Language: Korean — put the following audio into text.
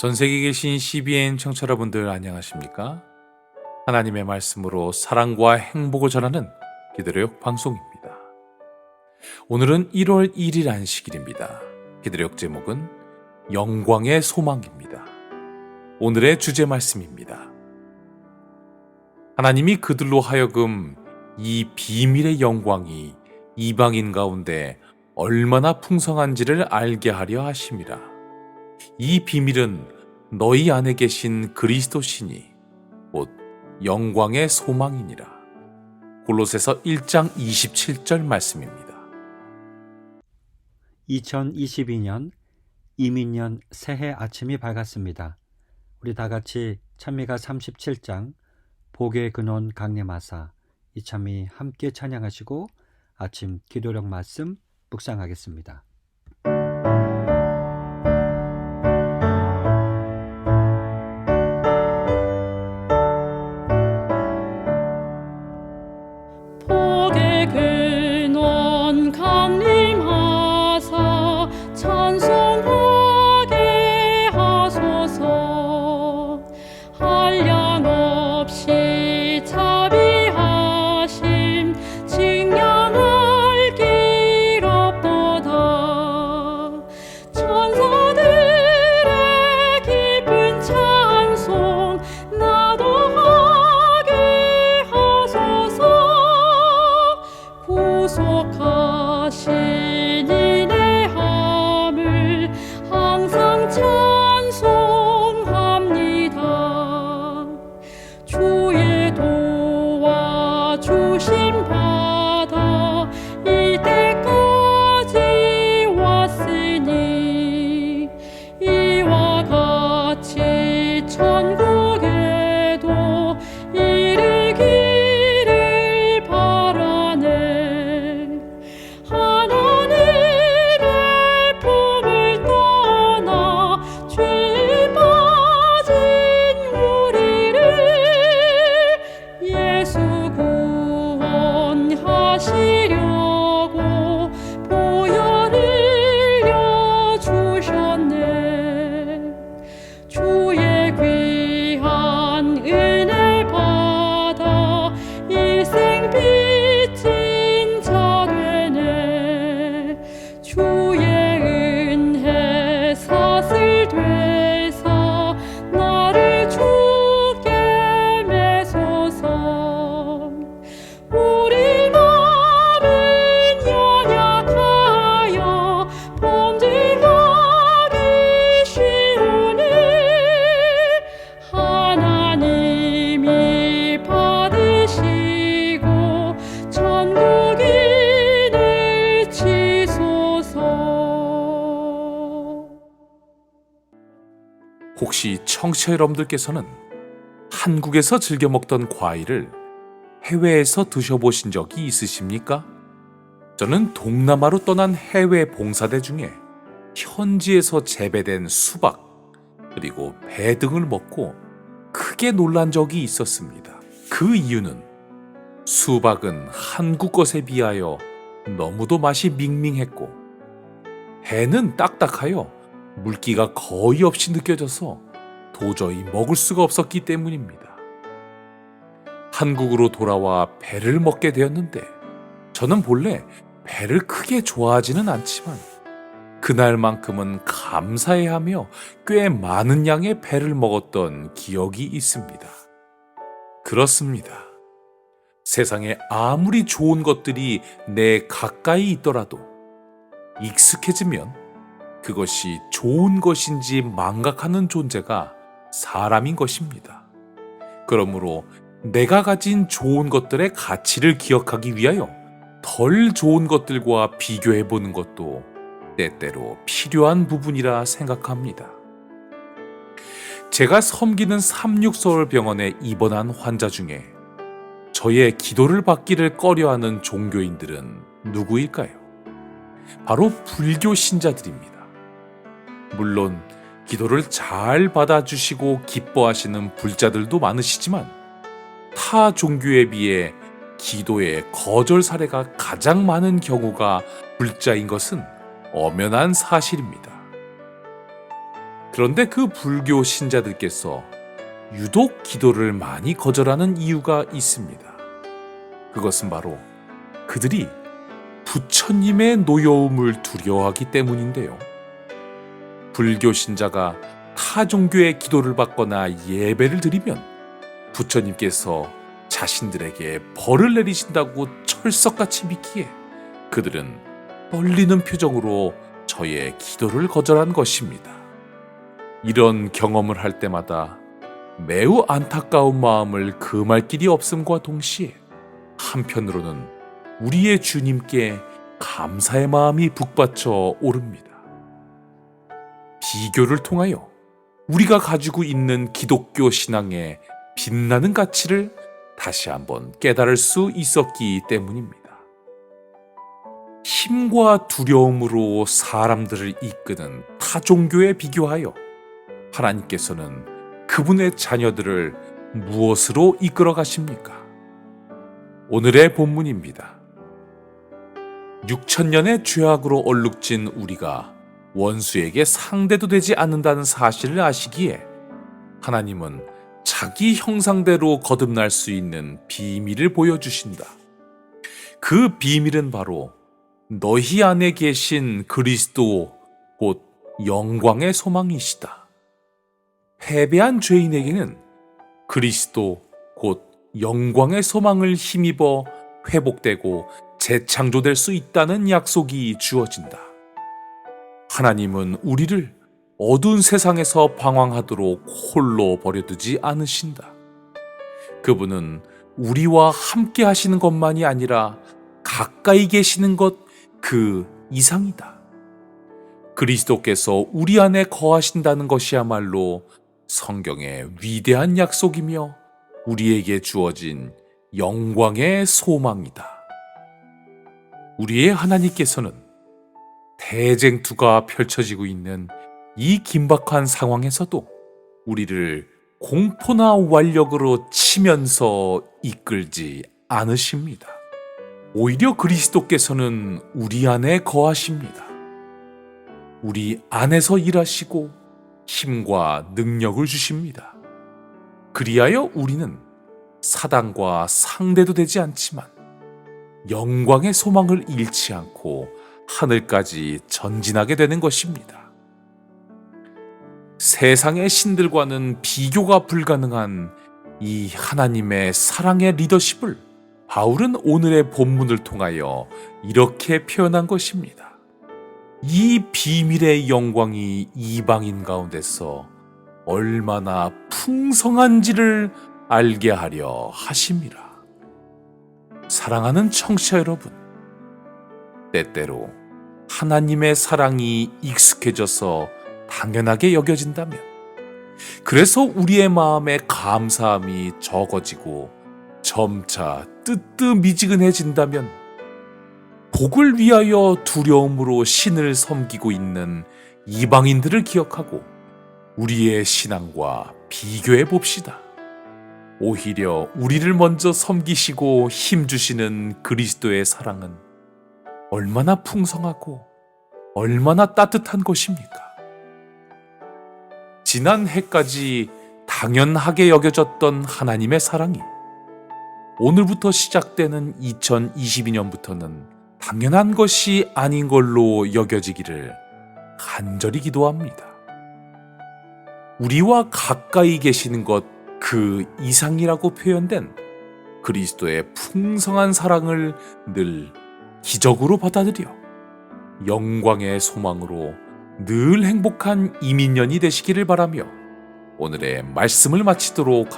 전 세계에 계신 CBN 청취자 여러분들 안녕하십니까? 하나님의 말씀으로 사랑과 행복을 전하는 기도력 방송입니다. 오늘은 1월 1일 안식일입니다. 기도력 제목은 영광의 소망입니다. 오늘의 주제 말씀입니다. 하나님이 그들로 하여금 이 비밀의 영광이 이방인 가운데 얼마나 풍성한지를 알게 하려 하심이라. 이 비밀은 너희 안에 계신 그리스도시니 곧 영광의 소망이니라. 골로새서 1장 27절 말씀입니다. 2022년 이민년 새해 아침이 밝았습니다. 우리 다 같이 찬미가 37장 복의 근원 강림하사 이참이 함께 찬양하시고 아침 기도력 말씀 묵상하겠습니다. 구속하신 혹시 청취자 여러분들께서는 한국에서 즐겨 먹던 과일을 해외에서 드셔보신 적이 있으십니까? 저는 동남아로 떠난 해외 봉사대 중에 현지에서 재배된 수박 그리고 배 등을 먹고 크게 놀란 적이 있었습니다. 그 이유는 수박은 한국 것에 비하여 너무도 맛이 밍밍했고 해는 딱딱하여 물기가 거의 없이 느껴져서 도저히 먹을 수가 없었기 때문입니다. 한국으로 돌아와 배를 먹게 되었는데 저는 본래 배를 크게 좋아하지는 않지만 그날만큼은 감사해하며 꽤 많은 양의 배를 먹었던 기억이 있습니다. 그렇습니다. 세상에 아무리 좋은 것들이 내 가까이 있더라도 익숙해지면 그것이 좋은 것인지 망각하는 존재가 사람인 것입니다. 그러므로 내가 가진 좋은 것들의 가치를 기억하기 위하여 덜 좋은 것들과 비교해 보는 것도 때때로 필요한 부분이라 생각합니다. 제가 섬기는 삼육서울병원에 입원한 환자 중에 저의 기도를 받기를 꺼려하는 종교인들은 누구일까요? 바로 불교 신자들입니다. 물론 기도를 잘 받아주시고 기뻐하시는 불자들도 많으시지만 타 종교에 비해 기도의 거절 사례가 가장 많은 경우가 불자인 것은 엄연한 사실입니다. 그런데 그 불교 신자들께서 유독 기도를 많이 거절하는 이유가 있습니다. 그것은 바로 그들이 부처님의 노여움을 두려워하기 때문인데요. 불교 신자가 타 종교의 기도를 받거나 예배를 드리면 부처님께서 자신들에게 벌을 내리신다고 철석같이 믿기에 그들은 떨리는 표정으로 저의 기도를 거절한 것입니다. 이런 경험을 할 때마다 매우 안타까운 마음을 금할 길이 없음과 동시에 한편으로는 우리의 주님께 감사의 마음이 북받쳐 오릅니다. 비교를 통하여 우리가 가지고 있는 기독교 신앙의 빛나는 가치를 다시 한번 깨달을 수 있었기 때문입니다. 힘과 두려움으로 사람들을 이끄는 타 종교에 비교하여 하나님께서는 그분의 자녀들을 무엇으로 이끌어 가십니까? 오늘의 본문입니다. 6천년의 죄악으로 얼룩진 우리가 원수에게 상대도 되지 않는다는 사실을 아시기에 하나님은 자기 형상대로 거듭날 수 있는 비밀을 보여주신다. 그 비밀은 바로 너희 안에 계신 그리스도 곧 영광의 소망이시다. 패배한 죄인에게는 그리스도 곧 영광의 소망을 힘입어 회복되고 재창조될 수 있다는 약속이 주어진다. 하나님은 우리를 어두운 세상에서 방황하도록 홀로 버려두지 않으신다. 그분은 우리와 함께 하시는 것만이 아니라 가까이 계시는 것 그 이상이다. 그리스도께서 우리 안에 거하신다는 것이야말로 성경의 위대한 약속이며 우리에게 주어진 영광의 소망이다. 우리의 하나님께서는 대쟁투가 펼쳐지고 있는 이 긴박한 상황에서도 우리를 공포나 완력으로 치면서 이끌지 않으십니다. 오히려 그리스도께서는 우리 안에 거하십니다. 우리 안에서 일하시고 힘과 능력을 주십니다. 그리하여 우리는 사단과 상대도 되지 않지만 영광의 소망을 잃지 않고 하늘까지 전진하게 되는 것입니다. 세상의 신들과는 비교가 불가능한 이 하나님의 사랑의 리더십을 바울은 오늘의 본문을 통하여 이렇게 표현한 것입니다. 이 비밀의 영광이 이방인 가운데서 얼마나 풍성한지를 알게 하려 하심이라. 사랑하는 청취자 여러분, 때때로 하나님의 사랑이 익숙해져서 당연하게 여겨진다면, 그래서 우리의 마음에 감사함이 적어지고 점차 뜨뜻미지근해진다면, 복을 위하여 두려움으로 신을 섬기고 있는 이방인들을 기억하고 우리의 신앙과 비교해 봅시다. 오히려 우리를 먼저 섬기시고 힘주시는 그리스도의 사랑은 얼마나 풍성하고 얼마나 따뜻한 것입니까? 지난 해까지 당연하게 여겨졌던 하나님의 사랑이 오늘부터 시작되는 2022년부터는 당연한 것이 아닌 걸로 여겨지기를 간절히 기도합니다. 우리와 가까이 계시는 것 그 이상이라고 표현된 그리스도의 풍성한 사랑을 늘 기적으로 받아들여 영광의 소망으로 늘 행복한 이민년이 되시기를 바라며 오늘의 말씀을 마치도록